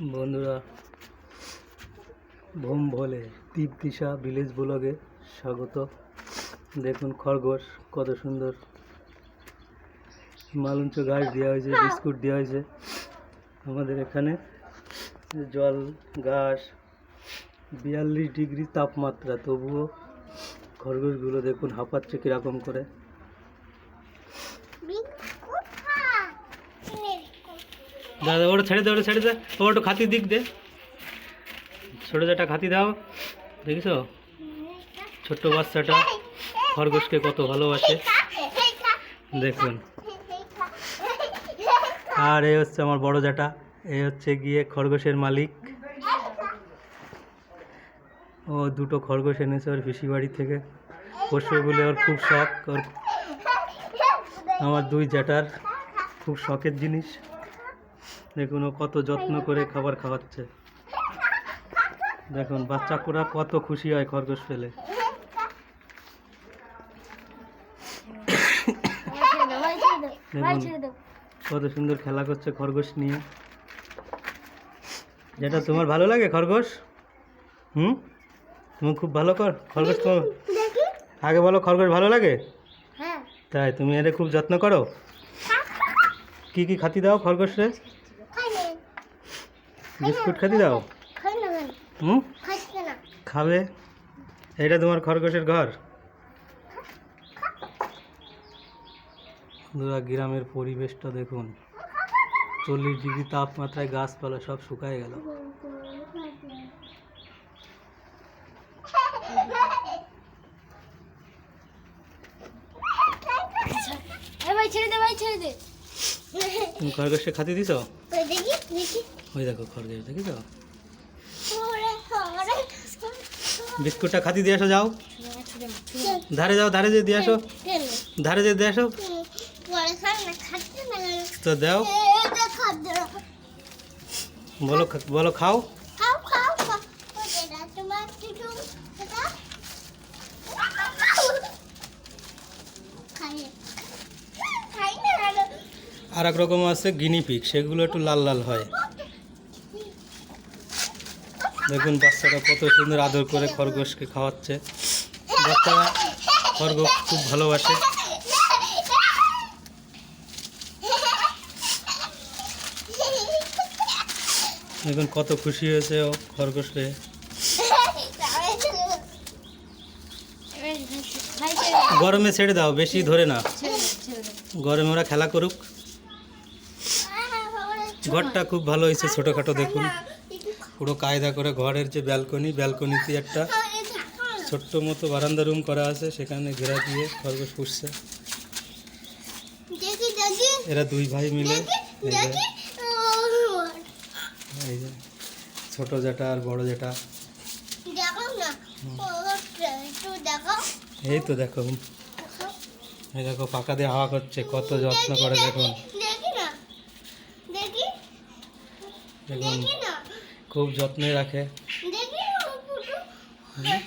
বন্ধুরা, ভোম ভোলে দীপদিশা ভিলেজ ব্লগে স্বাগত। দেখুন খরগোশ, কত সুন্দর। মালঞ্চ গাছ দেওয়া হয়েছে, বিস্কুট দেওয়া হয়েছে। আমাদের এখানে জল, ঘাস, বিয়াল্লিশ ডিগ্রি তাপমাত্রা। তবুও খরগোশগুলো দেখুন হাঁপাচ্ছে কীরকম করে। দাদা ওটা ছেড়ে দে, ওটা ছেড়ে দে। ও, একটু খাতি দিক দে। ছোটো যেটা খাতি দাও। দেখিস? ছোট্ট বাচ্চাটা খরগোশকে কত ভালোবাসে। দেখুন। আর এই হচ্ছে আমার বড় জ্যাটা এই হচ্ছে গিয়ে খরগোশের মালিক। ও, দুটো খরগোশ এনেছে ওর পিসি বাড়ি থেকে। বলে ওর খুব শখ। ওর আমার দুই জ্যাটার খুব শখের জিনিস। দেখুন ও কত যত্ন করে খাবার খাওয়াচ্ছে। দেখুন বাচ্চা পুরা কত খুশি হয় খরগোশ পেলে দেখুন কত সুন্দর খেলা করছে খরগোশ নিয়ে। যেটা তোমার ভালো লাগে খরগোশ? হুম? তুমি খুব ভালো কর। খরগোশ তোমার আগে বলো খরগোশ ভালো লাগে? তাই তুমি এটা খুব যত্ন করো। কি কি খাতি দাও খরগোশরে বিস্কুট খাতি দাও। খাবে? এটা তোমার খরগোশের ঘর। বন্ধুরা, গ্রামের পরিবেশটা দেখুন। চল্লিশ ডিগ্রি তাপমাত্রায় গাছপালা সব শুকায় গেল। ছেড়ে দে, ভাই, ছেড়ে দে। তুমি খরগোশে খাতি দিছ? ওই দেখি খরগোশ দেখি ওরে বিস্কুটটা খাতি দিয়ে আসো যাও। ধারে যাও ধারে যে দিয়ে আসো। ধারে যে দিয়ে আসো। তো দাও। বলো বলো খাও খাও ওটা তোমার কিছু এটা খাই খাই না আরও আর এক রকম আছে গিনি পিক সেগুলো একটু লাল লাল হয়। দেখুন বাচ্চারা কত সুন্দর আদর করে খরগোশকে খাওয়াচ্ছে। বাচ্চারা খরগোশ খুব ভালোবাসে। দেখুন কত খুশি হয়েছে ও খরগোশ পেয়ে গরমে ছেড়ে দাও বেশি ধরে না। গরমে ওরা খেলা করুক। ঘরটা খুব ভালো হয়েছে ছোটোখাটো দেখুন। পুরো কায়দা করে ঘরের যে ব্যালকনি ব্যালকনিতে একটা ছোট্ট মতো বারান্দা রুম করা আছে সেখানে ঘেরা দিয়ে খরগোশ পুষছে। এরা দুই ভাই মিলে এই যে ছোটো যেটা আর বড় যেটা। এই তো দেখো। এই দেখো পাকা দিয়ে হাওয়া করছে কত যত্ন করে দেখুন দেখি না দেখি দেখুন দেখি না খুব যত্নে রাখে। দেখি হুম।